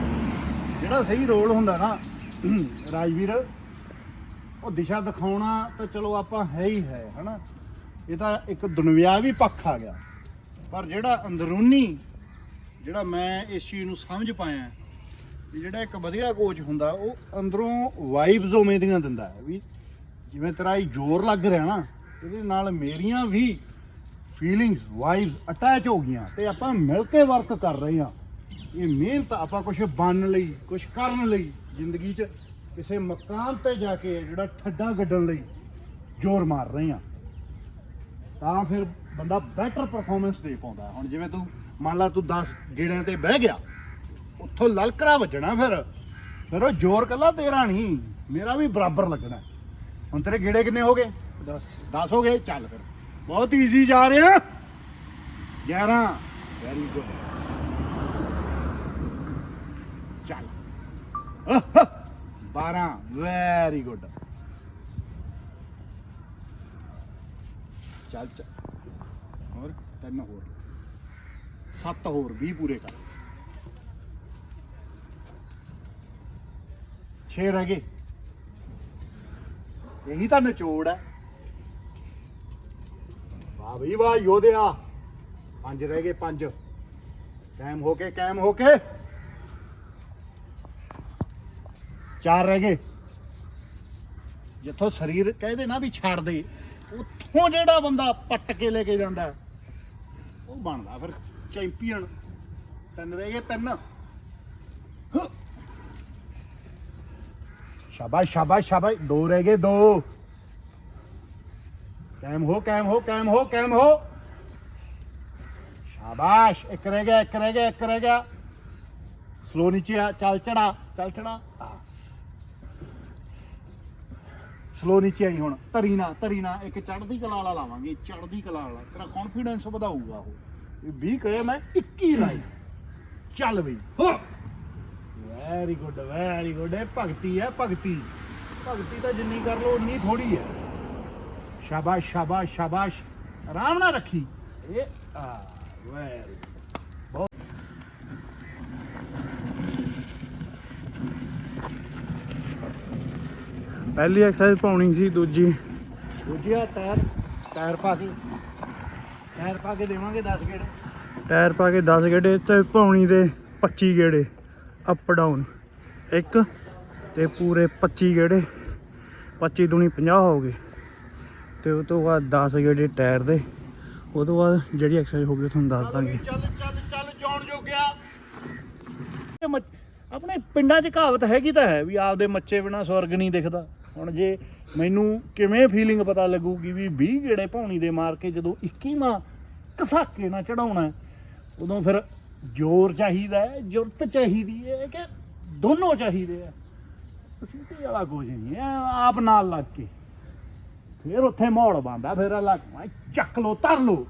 ਜਿਹੜਾ ਸਹੀ ਰੋਲ ਹੁੰਦਾ ਨਾ ਰਾਜਵੀਰ ਉਹ ਦਿਸ਼ਾ ਦਿਖਾਉਣਾ ਤਾਂ ਚਲੋ ਆਪਾਂ ਹੈ ਹੀ ਹੈ, ਹਨਾ? ਇਹ ਤਾਂ ਇੱਕ ਦੁਨਿਆਵੀ ਪੱਖ ਆ ਗਿਆ। ਪਰ ਜਿਹੜਾ ਅੰਦਰੂਨੀ ਜਿਹੜਾ ਮੈਂ ਇਸ ਚੀਜ਼ ਨੂੰ ਸਮਝ ਪਾਇਆ ਵੀ ਜਿਹੜਾ ਇੱਕ ਵਧੀਆ ਕੋਚ ਹੁੰਦਾ, ਉਹ ਅੰਦਰੋਂ ਵਾਈਬਸ ਉਵੇਂ ਦੀਆਂ ਦਿੰਦਾ ਹੈ ਵੀ ਜਿਵੇਂ ਤੇਰਾ ਇਹ ਜ਼ੋਰ ਲੱਗ ਰਿਹਾ ਨਾ, ਇਹਦੇ ਨਾਲ ਮੇਰੀਆਂ ਵੀ ਫੀਲਿੰਗਸ ਵਾਈਬਸ ਅਟੈਚ ਹੋ ਗਈਆਂ ਤੇ ਆਪਾਂ ਮਿਲ ਕੇ ਵਰਕ ਕਰ ਰਹੇ ਹਾਂ। ਇਹ ਮਿਹਨਤ ਆਪਾਂ ਕੁਝ ਬਣਨ ਲਈ ਕੁਝ ਕਰਨ ਲਈ, ਜ਼ਿੰਦਗੀ 'ਚ ਕਿਸੇ ਮਕਾਮ ਤੇ ਜਾ ਕੇ ਜਿਹੜਾ ਠੱਡਾ ਗੱਡਣ ਲਈ ਜ਼ੋਰ ਮਾਰ ਰਹੇ ਹਾਂ। ਤਾਂ ਫਿਰ ਬੰਦਾ ਬੈਟਰ ਪਰਫਾਰਮੈਂਸ ਦੇ ਪਾਉਂਦਾ ਹੁਣ ਜਿਵੇਂ ਤੂੰ ਮੰਨ ਲਾ ਤੂੰ 10 ਗੇੜਿਆਂ ਤੇ ਬਹਿ ਗਿਆ ਉੱਥੋਂ ਲਲਕਰਾ ਵੱਜਣਾ ਫਿਰ। ਫਿਰ ਉਹ ਜ਼ੋਰ ਕੱਲਾ ਤੇਰਾ ਨਹੀਂ ਮੇਰਾ ਵੀ ਬਰਾਬਰ ਲੱਗਣਾ। ਹੁਣ ਤੇਰੇ ਗੇੜੇ ਕਿੰਨੇ ਹੋ ਗਏ? 10 10 ਹੋ ਗਏ ਚੱਲ ਫਿਰ। ਬਹੁਤ ਈਜ਼ੀ ਜਾ ਰਿਹਾ। 11 ਵੈਰੀ ਗੁੱਡ ਚੱਲ। 12 ਵੈਰੀ ਗੁੱਡ ਚੱਲ ਚੱਲ। ਤਿੰਨ ਹੋਰ। ਸੱਤ ਹੋਰ 20 ਪੂਰੇ ਕਰ। 6 ਰਹਿ ਗਏ। ਇਹੀ ਤਾਂ ਨਿਚੋੜ ਹੈ। ਵਾਹ ਬਈ, ਵਾਹ, ਯੋਧਿਆ। ਪੰਜ ਰਹਿ ਗਏ, ਪੰਜ। ਕਾਇਮ ਹੋ ਕੇ ਕਾਇਮ ਹੋ ਕੇ। ਚਾਰ ਰਹਿ ਗਏ। ਜਿੱਥੋਂ ਸਰੀਰ ਕਹਿੰਦੇ ਨਾ ਵੀ ਛੱਡ ਦੇ, ਉੱਥੋਂ ਜਿਹੜਾ ਬੰਦਾ ਪੱਟ ਕੇ ਲੈ ਕੇ ਜਾਂਦਾ ਉਹ ਬਣਦਾ ਫਿਰ। ਚੈਂਪੀਅਨ। ਤਿੰਨ ਰਹਿ ਗਏ ਤਿੰਨ। ਸ਼ਾਬਾਸ਼ ਸ਼ਾਬਾਸ਼ ਸ਼ਾਬਾਸ਼। ਦੋ ਰਹਿ ਗਏ ਦੋ। ਕਾਇਮ ਹੋ ਕਾਇਮ ਹੋ ਕਾਇਮ ਹੋ ਕਾਇਮ ਹੋ। ਸ਼ਾਬਾਸ਼। ਇੱਕ ਰਹਿ ਗਿਆ, ਇੱਕ ਰਹਿ ਗਿਆ, ਇੱਕ ਰਹਿ ਗਿਆ। ਸਲੋ ਨੀਚੇ ਆ। ਚੱਲ ਚੜਾ ਚੱਲ ਚੜਾ ਸਲੋ ਨੀਚੇ ਆਈ ਹੁਣ। ਧਰੀ ਨਾ ਧਰੀ ਨਾ ਇੱਕ ਚੜ੍ਹਦੀ ਕਲਾ ਵਾਲਾ ਲਾਵਾਂਗੇ ਚੜ੍ਹਦੀ ਕਲਾ ਵਾਲਾ। ਤੇਰਾ ਕੌਨਫੀਡੈਂਸ ਵਧਾਊਗਾ ਉਹ। ਵੀ 20 ਕਹੇ ਮੈਂ 21 ਲਾਈ। ਚੱਲ ਬਈ। ਵੈਰੀ ਗੁੱਡ ਵੈਰੀ ਗੁੱਡ ਇਹ ਭਗਤੀ ਹੈ ਭਗਤੀ। ਭਗਤੀ ਤਾਂ ਜਿੰਨੀ ਕਰ ਲੋ ਉਨੀ ਥੋੜੀ ਹੈ। ਸ਼ਾਬਾਸ਼ ਸ਼ਾਬਾਸ਼ ਸ਼ਾਬਾਸ਼। ਆਰਾਮ ਨਾਲ ਰੱਖੀ। ਇਹ ਆ ਵੈਰੀ ਪਹਿਲੀ ਐਕਸਰਸਾਈਜ਼ ਪਾਉਣੀ ਸੀ ਦੂਜੀ। ਦੂਜਿਆ ਟਾਇਰ ਟਾਇਰ ਪਾ ਕੇ। ਟਾਇਰ ਪਾ ਕੇ ਦੇਵਾਂਗੇ 10 ਗੇੜ। ਟਾਇਰ ਪਾ ਕੇ 10 ਗੇੜੇ ਤੇ ਪਾਉਣੀ ਦੇ 25 ਗੇੜੇ ਅਪ ਡਾਊਨ ਇੱਕ ਤੇ ਪੂਰੇ 25 ਗੇੜੇ 25 ਦੁਨੀ 50 ਹੋ ਗਏ। ਤੇ ਉਸ ਤੋਂ ਬਾਅਦ 10 ਗੇੜੇ ਟਾਇਰ ਦੇ। ਉਹ ਤੋਂ ਬਾਅਦ ਜਿਹੜੀ ਐਕਸਰਸਾਈਜ਼ ਹੋਊਗੀ ਉਹ ਤੁਹਾਨੂੰ ਦੱਸ ਦਾਂਗੇ। ਚੱਲ ਚੱਲ ਚੱਲ ਜੌਣ ਜੋਗਿਆ। ਇਹ ਮੱਚ- ਆਪਣੇ ਪਿੰਡਾਂ 'ਚ ਕਹਾਵਤ ਹੈਗੀ ਤਾਂ ਹੈ ਵੀ ਆਪਦੇ ਮੱਚੇ ਬਿਨਾ ਸਵਰਗ ਨਹੀਂ ਦਿਖਦਾ। ਹੁਣ ਜੇ ਮੈਨੂੰ ਕਿਵੇਂ ਫੀਲਿੰਗ ਪਤਾ ਲੱਗੂਗੀ ਵੀ 20 ਗੇੜੇ ਭੌਣੀ ਦੇ ਮਾਰ ਕੇ ਜਦੋਂ 21ਵਾਂ ਕਸਾਕੇ ਨਾਲ ਚੜਾਉਣਾ ਉਦੋਂ ਫਿਰ ਜ਼ੋਰ ਚਾਹੀਦਾ ਹੈ, ਜੁਰਤ ਚਾਹੀਦੀ ਹੈ ਕਿ ਦੋਨੋਂ ਚਾਹੀਦੇ ਆ। ਸੀਟੀ ਵਾਲਾ ਕੁਝ ਨਹੀਂ ਹੈ, ਆਪ ਨਾਲ ਲੱਗ ਕੇ। ਫਿਰ ਉੱਥੇ ਮੋੜ ਬੰਦਾ ਫਿਰ ਲੱਗ ਚੱਕ ਲੋ ਧਰ ਲੋ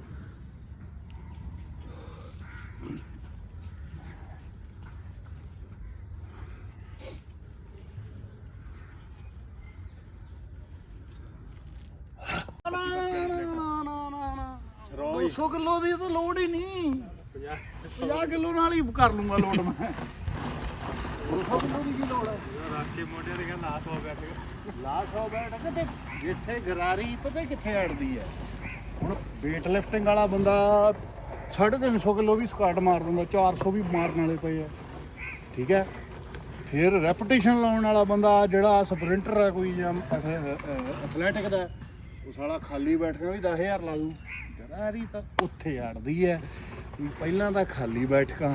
ਨਾ ਨਾ ਨਾ ਨਾ ਨਾ ਨਾ 200 ਕਿਲੋ ਦੀ ਤਾਂ ਲੋੜ ਹੀ ਨਹੀਂ। 50 ਕਿਲੋ ਨਾਲ ਹੀ ਕਰ ਲੂੰਗਾ ਲੋਡ ਮੈਂ। 200 ਕਿਲੋ ਦੀ ਕੀ ਲੋੜ ਹੈ? ਰਾਕੇ ਮੋਢੇ ਦੇ ਲਾਸ ਹੋ ਗਿਆ ਲਾਸ ਹੋ ਬੈਠ ਕੇ ਤੇ ਜਿੱਥੇ ਗਰਾਰੀ ਪਤਾ ਕਿੱਥੇ ਅੜਦੀ ਹੈ? ਹੁਣ weight lifting ਵਾਲਾ ਬੰਦਾ 350 ਕਿਲੋ ਵੀ ਸਕਾਟ ਮਾਰ ਦਿੰਦਾ 400 ਵੀ ਮਾਰਨ ਵਾਲੇ ਪਏ ਆ। ਠੀਕ ਹੈ? ਫਿਰ ਰੈਪੀਟੇਸ਼ਨ ਲਾਉਣ ਵਾਲਾ ਬੰਦਾ ਜਿਹੜਾ ਸਪ੍ਰਿੰਟਰ ਹੈ ਕੋਈ ਜਾਂ ਐਥਲੈਟਿਕ ਦਾ ਉਹ ਸਾਲਾ ਖਾਲੀ ਬੈਠ ਕੇ ਵੀ 10000 ਲਾ ਦੂ ਗਰਾਰੀ ਤਾਂ ਉੱਥੇ ਅੜਦੀ ਵੀ ਪਹਿਲਾਂ ਤਾਂ ਖਾਲੀ ਬੈਠਕਾਂ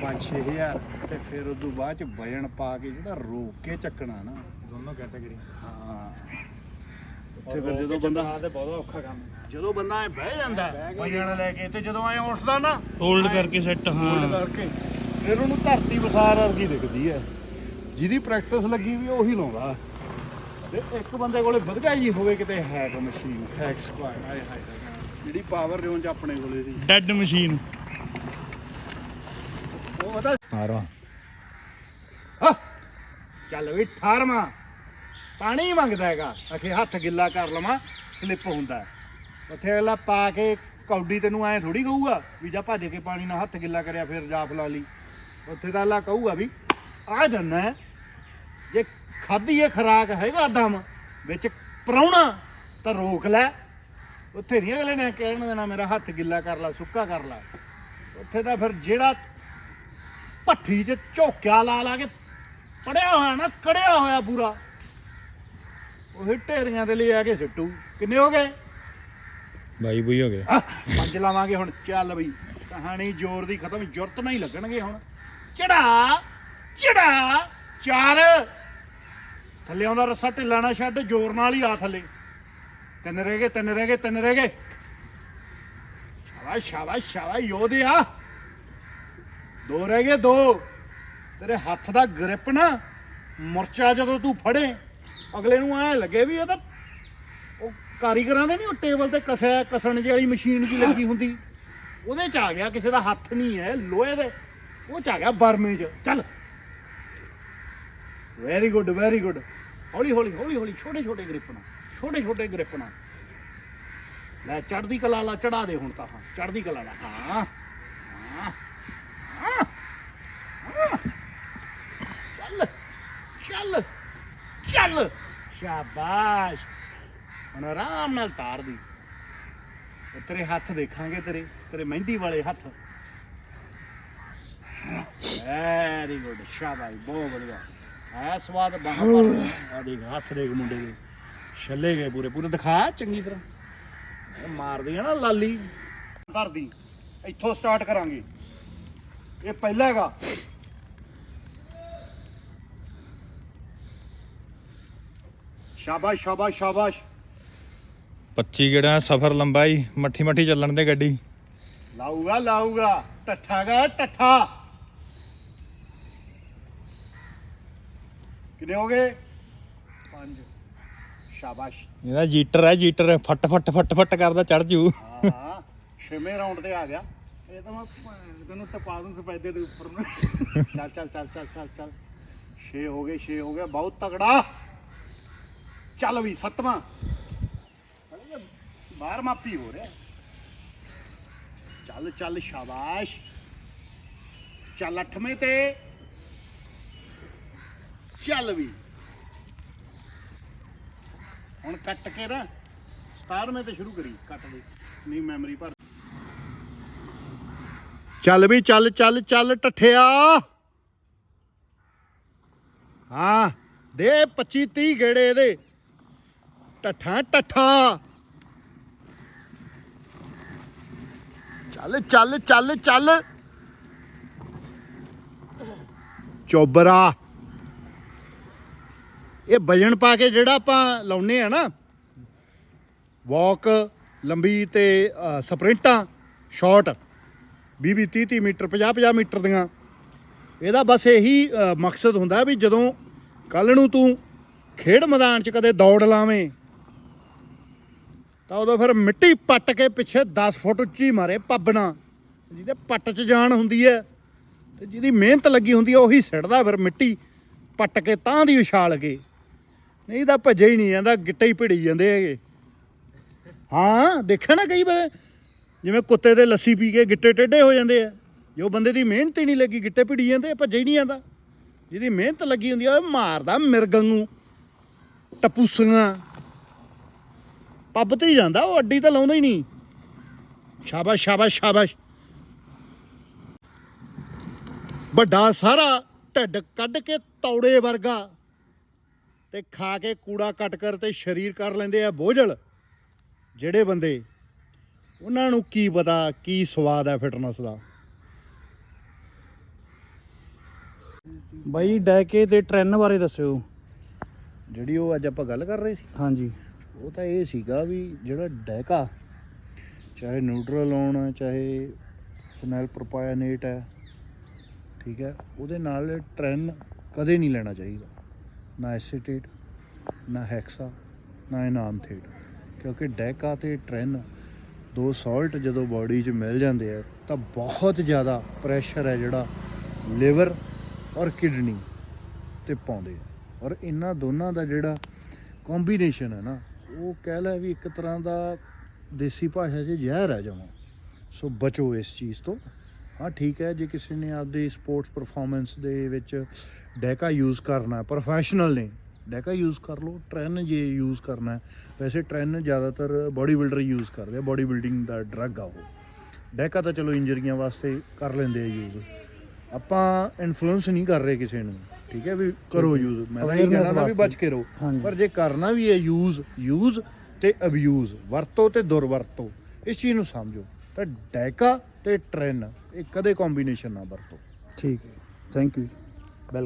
5-6000 ਤੇ ਫਿਰ ਉਦੋਂ ਬਾਅਦ ਚ ਵਜਨ ਪਾ ਕੇ ਜਿਹੜਾ ਰੋਕ ਕੇ ਚੱਕਣਾ ਨਾ। ਦੋਨੋਂ ਕੈਟਾਗਰੀ ਹਾਂ। ਉੱਥੇ ਫਿਰ ਜਦੋਂ ਬੰਦਾ ਤੇ ਬਹੁਤ ਔਖਾ ਕੰਮ। ਜਦੋਂ ਬੰਦਾ ਐ ਬਹਿ ਜਾਂਦਾ ਵਜਨ ਲੈ ਕੇ ਤੇ ਜਦੋਂ ਐ ਉੱਠਦਾ ਨਾ ਹੋਲਡ ਕਰਕੇ ਸੈੱਟ ਹੋਲਡ ਹਾਂ ਕਰਕੇ ਫਿਰ ਉਹਨੂੰ ਧਰਤੀ ਵਸਾਰ ਵਰਗੀ ਦਿਖਦੀ ਹੈ ਜਿਹਦੀ ਪ੍ਰੈਕਟਿਸ ਲੱਗੀ ਵੀ ਉਹੀ ਲਾਉਂਦਾ। ਤੇ ਇੱਕ ਬੰਦੇ ਕੋਲੇ ਵਧਗਾ ਜੀ ਹੋਵੇ ਕਿਤੇ ਹੈਕ ਮਸ਼ੀਨ ਹੈਕ ਸਕੁਆਡ ਹਾਏ ਹਾਏ। ਜਿਹੜੀ ਪਾਵਰ ਰੇਂਜ ਆਪਣੇ ਕੋਲੇ ਸੀ। ਡੈਡ ਮਸ਼ੀਨ ਉਹ ਪਤਾ 17 ਹਾਂ ਚੱਲ ਵੀ 18ਵਾਂ ਪਾਣੀ ਮੰਗਦਾ ਹੈਗਾ। ਅਖੇ ਹੱਥ ਗਿੱਲਾ ਕਰ ਲਵਾਂ ਸਲਿੱਪ ਹੁੰਦਾ। ਉੱਥੇ ਅਗਲਾ ਪਾ ਕੇ ਕੌਡੀ ਤੈਨੂੰ ਐ ਥੋੜੀ ਕਹੂਗਾ ਵੀ ਜਾ ਭੱਜ ਕੇ ਪਾਣੀ ਨਾਲ ਹੱਥ ਗਿੱਲਾ ਕਰਿਆ ਫਿਰ ਜਾਫ ਲਾ ਲਈ। ਉੱਥੇ ਤਾਂ ਅਗਲਾ ਕਹੂਗਾ ਵੀ ਆ ਹੈ। ਜੇ ਖਾਧੀ ਇਹ ਖਰਾਕ ਹੈਗਾ ਦਮ। ਵਿੱਚ ਪਰਾਉਣਾ ਤਾਂ ਰੋਕ ਲੈ। ਉੱਥੇ ਨਹੀਂ ਅਗਲੇ ਨੇ ਕਹਿਣ ਦੇਣਾ ਮੇਰਾ ਹੱਥ ਗਿੱਲਾ ਕਰ ਲੈ ਸੁੱਕਾ ਕਰ ਲੈ। ਉੱਥੇ ਤਾਂ ਫਿਰ ਜਿਹੜਾ ਭੱਠੀ 'ਚ ਝੋਕਿਆ ਲਾ ਲਾ ਕੇ ਪੜਿਆ ਹੋਇਆ ਨਾ ਕੜਿਆ ਹੋਇਆ ਪੂਰਾ। ਉਹ ਢੇਰੀਆਂ ਤੇ ਲੈ ਆ ਕੇ ਸਿੱਟੂ। ਕਿੰਨੇ ਹੋ ਗਏ? ਬਾਈ ਬੁਈ ਹੋ ਗਿਆ ਆਹ, ਪੰਜ ਲਾਵਾਂਗੇ ਹੁਣ ਚੱਲ ਬਈ। ਕਹਾਣੀ ਜ਼ੋਰ ਦੀ ਖਤਮ ਜੁਰਤ ਨਹੀਂ ਲੱਗਣਗੇ ਹੁਣ। ਚੜਾ ਚੜਾ ਚਾਰ। ਥੱਲੇ ਆਉਂਦਾ ਰੱਸਾ ਢਿੱਲਾ ਨਾ ਛੱਡ, ਜ਼ੋਰ ਨਾਲ ਹੀ ਆ ਥੱਲੇ। ਤਿੰਨ ਰਹਿ ਗਏ, ਤਿੰਨ ਰਹਿ ਗਏ, ਤਿੰਨ ਰਹਿ ਗਏ। ਸ਼ਾਬਾਸ਼ ਸ਼ਾਬਾਸ਼ ਸ਼ਾਬਾਸ਼ ਯੋਧਿਆ ਦੋ ਰਹਿ ਗਏ, ਦੋ। ਤੇਰੇ ਹੱਥ ਦਾ ਗ੍ਰਿਪ ਨਾ, ਮੁਰਚਾ ਜਦੋਂ ਤੂੰ ਫੜੇ, ਅਗਲੇ ਨੂੰ ਐ ਲੱਗੇ ਵੀ ਇਹ ਤਾਂ ਉਹ ਕਾਰੀਗਰਾਂ ਦੇ ਨਹੀਂ ਉਹ ਟੇਬਲ ਤੇ ਕਸਿਆ ਕਸਣ ਜਿਹੀ ਵਾਲੀ ਮਸ਼ੀਨ ਜੀ ਲੱਗੀ ਹੁੰਦੀ। ਉਹਦੇ ਚ ਆ ਗਿਆ, ਕਿਸੇ ਦਾ ਹੱਥ ਨਹੀਂ ਹੈ, ਲੋਹੇ ਦੇ। ਉਹ ਚ ਆ ਗਿਆ, ਬਰਮੇ ਚ। ਚੱਲ ਵੈਰੀ ਗੁੱਡ ਵੈਰੀ ਗੁੱਡ ਹੌਲੀ ਹੌਲੀ ਹੌਲੀ ਹੌਲੀ, ਛੋਟੇ ਛੋਟੇ ਗ੍ਰਿਪ ਨਾਲ, ਛੋਟੇ ਛੋਟੇ ਗ੍ਰਿਪ ਨਾਲ। ਲੈ ਚੜਦੀ ਕਲਾ ਲਾ ਚੜਾ ਦੇ ਹੁਣ ਤਾਂ ਹਾਂ ਚੜਦੀ ਕਲਾ ਲਾ। ਹਾਂ ਚੱਲ ਚੱਲ ਚੱਲ। ਸ਼ਾਬਾਸ਼। ਹੁਣ ਆਰਾਮ ਨਾਲ ਤਾਰ ਦੀ। ਤੇਰੇ ਹੱਥ ਦੇਖਾਂਗੇ ਤੇਰੇ ਤੇਰੇ ਮਹਿੰਦੀ ਵਾਲੇ ਹੱਥ। ਵੈਰੀ ਗੁੱਡ ਸ਼ਾਬਾਸ਼, ਬਹੁਤ ਵਧੀਆ। ਐ ਸਵਾਦ ਬਾਹਾਂ ਪਰ ਆ ਦੇਖ ਹੱਥ ਦੇਖ ਮੁੰਡੇ ਦੇ। ਛੱਲੇ ਗਏ ਪੂਰੇ ਪੂਰੇ ਦਿਖਾ ਚੰਗੀ ਤਰ੍ਹਾਂ। ਮਾਰਦੀ ਆ ਨਾ ਲਾਲੀ। ਧਰਦੀ ਇੱਥੋਂ ਸਟਾਰਟ ਕਰਾਂਗੇ। ਇਹ ਪਹਿਲਾ ਹੈਗਾ। ਸ਼ਾਬਾਸ਼ ਸ਼ਾਬਾਸ਼ ਸ਼ਾਬਾਸ਼। 25 ਗੇੜਾ ਸਫ਼ਰ ਲੰਬਾਈ ਮੱਠੀ ਮੱਠੀ ਚੱਲਣ ਦੇ ਗੱਡੀ। ਲਾਊਗਾ ਲਾਊਗਾ। ਟੱਠਾ ਗਾ ਟੱਠਾ। ਕਿੰਨੇ ਹੋ ਗਏ? 5 ਸ਼ਾਬਾਸ਼। ਇਹਦਾ ਜੀਟਰ ਹੈ ਜੀਟਰ। ਫੱਟ ਫੱਟ ਫੱਟ ਫੱਟ ਕਰਦਾ ਚੜ ਜੂ। ਹਾਂ ਛੇਵੇਂ ਰਾਉਂਡ ਤੇ ਆ ਗਿਆ। ਇਹ ਤਾਂ ਮੈਂ ਤੈਨੂੰ ਟਪਾ ਦੂੰ ਸਪੈਦੇ ਦੇ ਉੱਪਰ ਨੂੰ। ਚੱਲ ਚੱਲ ਚੱਲ ਚੱਲ ਚੱਲ ਚੱਲ। 6 ਹੋ ਗਏ 6 ਹੋ ਗਿਆ। ਬਹੁਤ ਤਗੜਾ ਚੱਲ ਵੀ ਸੱਤਵਾਂ। ਬਾਹਰ ਮਾਪੀ ਹੋ ਰਿਹਾ। ਚੱਲ ਚੱਲ ਸ਼ਾਬਾਸ਼। ਚੱਲ ਅੱਠਵੇਂ ਤੇ। ਚੱਲ ਵੀ। ਹੁਣ ਕੱਟ ਕੇ ਨਾ 17ਵੇਂ ਤੇ ਸ਼ੁਰੂ ਕਰੀ, ਕੱਟ ਦੇ। ਨਹੀਂ ਮੈਮਰੀ ਭਰ ਚੱਲ ਵੀ, ਚੱਲ ਚੱਲ ਚੱਲ, ਟੱਠਿਆ। ਹਾਂ, ਦੇ 25 30 ਗੇੜੇ ਇਹਦੇ। ਟੱਠਾ ਟੱਠਾ। ਚੱਲ ਚੱਲ ਚੱਲ ਚੱਲ। ਚੋਬਰਾ। ਇਹ ਵਜਨ ਪਾ ਕੇ ਜਿਹੜਾ ਆਪਾਂ ਲਾਉਨੇ ਆ ਨਾ ਵਾਕ ਲੰਬੀ ਤੇ ਅ, ਸਪ੍ਰਿੰਟਾਂ ਸ਼ਾਰਟ 20 20 30 ਮੀਟਰ 50 50 ਮੀਟਰ ਦੀਆਂ। ਇਹਦਾ ਬਸ ਇਹੀ ਮਕਸਦ ਹੁੰਦਾ ਵੀ ਜਦੋਂ ਕੱਲ ਨੂੰ ਤੂੰ ਖੇਡ ਮੈਦਾਨ 'ਚ ਕਦੇ ਦੌੜ ਲਾਵੇਂ ਤਾਂ ਉਦੋਂ ਫਿਰ ਮਿੱਟੀ ਪੱਟ ਕੇ ਪਿੱਛੇ 10 ਫੁੱਟ ਉੱਚੀ ਮਾਰੇ ਪੱਬਣਾ ਜਿਹਦੇ ਪੱਟ 'ਚ ਜਾਨ ਹੁੰਦੀ ਹੈ ਤੇ ਜਿਹਦੀ ਮਿਹਨਤ ਲੱਗੀ ਹੁੰਦੀ ਹੈ ਉਹੀ ਸਿੱਟਦਾ ਫਿਰ ਮਿੱਟੀ ਪੱਟ ਕੇ ਤਾਂ ਦੀ ਉਛਾਲ ਕੇ। ਨਹੀਂ ਤਾਂ ਭੱਜੇ ਹੀ ਨਹੀਂ ਜਾਂਦਾ, ਗਿੱਟੇ ਹੀ ਭਿੜੀ ਜਾਂਦੇ ਹੈਗੇ। ਹਾਂ, ਦੇਖਿਆ ਨਾ ਕਈ ਵਾਰ? ਜਿਵੇਂ ਕੁੱਤੇ ਦੇ ਲੱਸੀ ਪੀ ਕੇ ਗਿੱਟੇ ਟੇਢੇ ਹੋ ਜਾਂਦੇ ਆ। ਜੋ ਬੰਦੇ ਦੀ ਮਿਹਨਤ ਹੀ ਨਹੀਂ ਲੱਗੀ, ਗਿੱਟੇ ਭਿੜੀ ਜਾਂਦੇ ਭੱਜੇ ਹੀ ਨਹੀਂ ਜਾਂਦਾ। ਜਿਹਦੀ ਮਿਹਨਤ ਲੱਗੀ ਹੁੰਦੀ ਆ, ਉਹ ਮਾਰਦਾ ਮਿਰਗਾਂ ਨੂੰ ਟਪੂਸੀਆਂ। ਪੱਬ ਤੇ ਹੀ ਜਾਂਦਾ, ਉਹ ਅੱਡੀ ਤਾਂ ਲਾਉਂਦਾ ਹੀ ਨਹੀਂ। ਸ਼ਾਬਾਸ਼ ਸ਼ਾਬਾਸ਼ ਸ਼ਾਬਾਸ਼। ਵੱਡਾ ਸਾਰਾ ਢਿੱਡ ਕੱਢ ਕੇ ਤੌੜੇ ਵਰਗਾ ਤੇ ਖਾ ਕੇ ਕੂੜਾ ਕੱਟ ਕਰ ਤੇ ਸਰੀਰ ਕਰ ਲੈਂਦੇ ਆ ਬੋਝਲ। ਜਿਹੜੇ ਬੰਦੇ ਉਹਨਾਂ ਨੂੰ ਕੀ ਪਤਾ ਕੀ ਸਵਾਦ ਹੈ ਫਿਟਨੈਸ ਦਾ। ਬਾਈ ਡੈਕੇ ਤੇ ਟ੍ਰੈਨ ਬਾਰੇ ਦੱਸਿਓ। ਜਿਹੜੀ ਉਹ ਅੱਜ ਆਪਾਂ ਗੱਲ ਕਰ ਰਹੇ ਸੀ। ਹਾਂਜੀ। ਉਹ ਤਾਂ ਇਹ ਸੀਗਾ ਵੀ ਜਿਹੜਾ ਡੈਕਾ ਚਾਹੇ ਨਿਊਟਰਲ ਆਉਣ ਚਾਹੇ ਫਨੈਲ ਪ੍ਰੋਪਾਇਨੇਟ ਹੈ ਠੀਕ ਹੈ ਉਹਦੇ ਨਾਲ ਟ੍ਰੈਨ ਕਦੇ ਨਹੀਂ ਲੈਣਾ ਚਾਹੀਦਾ। ਨਾ ਐਸੀਟੇਟ, ਨਾ ਹੈਕਸਾ, ਨਾ ਐਨਾਨਥੇਟ ਕਿਉਂਕਿ ਡੈਕਾ ਤੇ ਟ੍ਰੈਨ ਦੋ ਸਾਲਟ ਜਦੋਂ ਬਾਡੀ 'ਚ ਮਿਲ ਜਾਂਦੇ ਆ, ਤਾਂ ਬਹੁਤ ਜ਼ਿਆਦਾ ਪ੍ਰੈਸ਼ਰ ਹੈ ਜਿਹੜਾ ਲਿਵਰ ਔਰ ਕਿਡਨੀ ਤੇ ਪਾਉਂਦੇ ਔਰ ਇਹਨਾਂ ਦੋਨਾਂ ਦਾ ਜਿਹੜਾ ਕੰਬੀਨੇਸ਼ਨ ਹੈ ਨਾ, ਉਹ ਕਹਿ ਲੈ ਵੀ ਇੱਕ ਤਰ੍ਹਾਂ ਦਾ ਦੇਸੀ ਭਾਸ਼ਾ 'ਚ ਜ਼ਹਿਰ ਹੈ ਜਾਵਾਂ ਸੋ ਬਚੋ ਇਸ ਚੀਜ਼ ਤੋਂ। ਹਾਂ ਠੀਕ ਹੈ ਜੇ ਕਿਸੇ ਨੇ ਆਪਦੀ ਸਪੋਰਟਸ ਪਰਫਾਰਮੈਂਸ ਦੇ ਵਿੱਚ ਡੈਕਾ ਯੂਜ਼ ਕਰਨਾ ਪ੍ਰੋਫੈਸ਼ਨਲ ਨੇ ਡੈਕਾ ਯੂਜ਼ ਕਰ ਲਓ ਟ੍ਰੈਨ ਜੇ ਯੂਜ਼ ਕਰਨਾ ਹੈ। ਵੈਸੇ ਟ੍ਰੈਨ ਜ਼ਿਆਦਾਤਰ ਬਾਡੀ ਬਿਲਡਰ ਯੂਜ਼ ਕਰਦੇ ਆ ਬਾਡੀ ਬਿਲਡਿੰਗ ਦਾ ਡਰੱਗ ਆ ਉਹ ਡੈਕਾ ਤਾਂ ਚਲੋ ਇੰਜਰੀਆਂ ਵਾਸਤੇ ਕਰ ਲੈਂਦੇ ਆ ਯੂਜ਼ ਆਪਾਂ ਇਨਫਲੂਐਂਸ ਨਹੀਂ ਕਰ ਰਹੇ ਕਿਸੇ ਨੂੰ ਠੀਕ ਹੈ ਵੀ ਕਰੋ ਯੂਜ਼ ਮੈਂ ਤਾਂ ਇਹ ਕਹਿਣਾ ਨਾ ਵੀ ਬਚ। ਕੇ ਰਹੋ। ਪਰ ਜੇ ਕਰਨਾ ਵੀ ਹੈ ਯੂਜ਼ ਯੂਜ਼ ਤੇ ਅਬਿਊਜ਼ ਵਰਤੋ ਤੇ ਦੁਰਵਰਤੋ ਇਸ ਚੀਜ਼ ਨੂੰ ਸਮਝੋ ਤਾਂ ਡੈਕਾ ਤੇ ਟ੍ਰੈਨ ਇਹ ਕਦੇ ਕੰਬੀਨੇਸ਼ਨ ਨਾ ਵਰਤੋ। ਠੀਕ ਹੈ। ਥੈਂਕ ਯੂ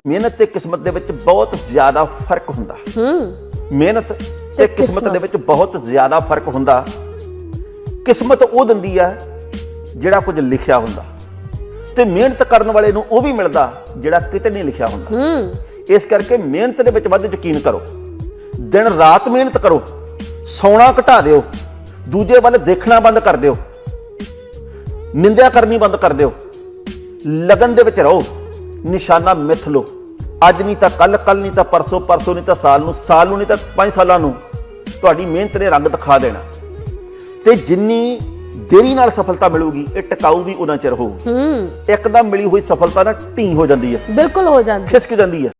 ਮਿਹਨਤ ਤੇ ਕਿਸਮਤ ਦੇ ਵਿੱਚ ਬਹੁਤ ਜ਼ਿਆਦਾ ਫ਼ਰਕ ਹੁੰਦਾ। ਹੂੰ। ਮਿਹਨਤ ਤੇ ਕਿਸਮਤ ਦੇ ਵਿੱਚ ਬਹੁਤ ਜ਼ਿਆਦਾ ਫ਼ਰਕ ਹੁੰਦਾ। ਕਿਸਮਤ ਉਹ ਦਿੰਦੀ ਆ ਜਿਹੜਾ ਕੁਝ ਲਿਖਿਆ ਹੁੰਦਾ। ਤੇ ਮਿਹਨਤ ਕਰਨ ਵਾਲੇ ਨੂੰ ਉਹ ਵੀ ਮਿਲਦਾ ਜਿਹੜਾ ਕਿਤੇ ਨਹੀਂ ਲਿਖਿਆ ਹੁੰਦਾ। ਹੂੰ। ਇਸ ਕਰਕੇ ਮਿਹਨਤ ਦੇ ਵਿੱਚ ਵੱਧ ਯਕੀਨ ਕਰੋ। ਦਿਨ ਰਾਤ ਮਿਹਨਤ ਕਰੋ। ਸੌਣਾ ਘਟਾ ਦਿਓ। ਦੂਜੇ ਵੱਲ ਦੇਖਣਾ ਬੰਦ ਕਰ ਦਿਓ। ਨਿੰਦਿਆ ਕਰਨੀ ਬੰਦ ਕਰ ਦਿਓ। ਲਗਨ ਦੇ ਵਿੱਚ ਰਹੋ। ਨਿਸ਼ਾਨਾ ਮਿੱਥ ਲਓ। ਅੱਜ ਨਹੀਂ ਤਾਂ ਕੱਲ ਕੱਲ ਨਹੀਂ ਤਾਂ ਪਰਸੋਂ ਪਰਸੋਂ ਨਹੀਂ ਤਾਂ ਸਾਲ ਨੂੰ ਸਾਲ ਨੂੰ ਨਹੀਂ ਤਾਂ 5 ਸਾਲਾਂ ਨੂੰ ਤੁਹਾਡੀ ਮਿਹਨਤ ਨੇ ਰੰਗ ਦਿਖਾ ਦੇਣਾ। ਤੇ ਜਿੰਨੀ ਦੇਰੀ ਨਾਲ ਸਫਲਤਾ ਮਿਲੂਗੀ ਇਹ ਟਿਕਾਊ ਵੀ ਉਹਨਾਂ ਚਿਰ ਹੋਊ। ਹੂੰ। ਇੱਕਦਮ ਮਿਲੀ ਹੋਈ ਸਫਲਤਾ ਨਾ ਢੀਂ ਹੋ ਜਾਂਦੀ ਹੈ। ਬਿਲਕੁਲ ਹੋ ਜਾਂਦੀ ਖਿਸਕ ਜਾਂਦੀ ਹੈ।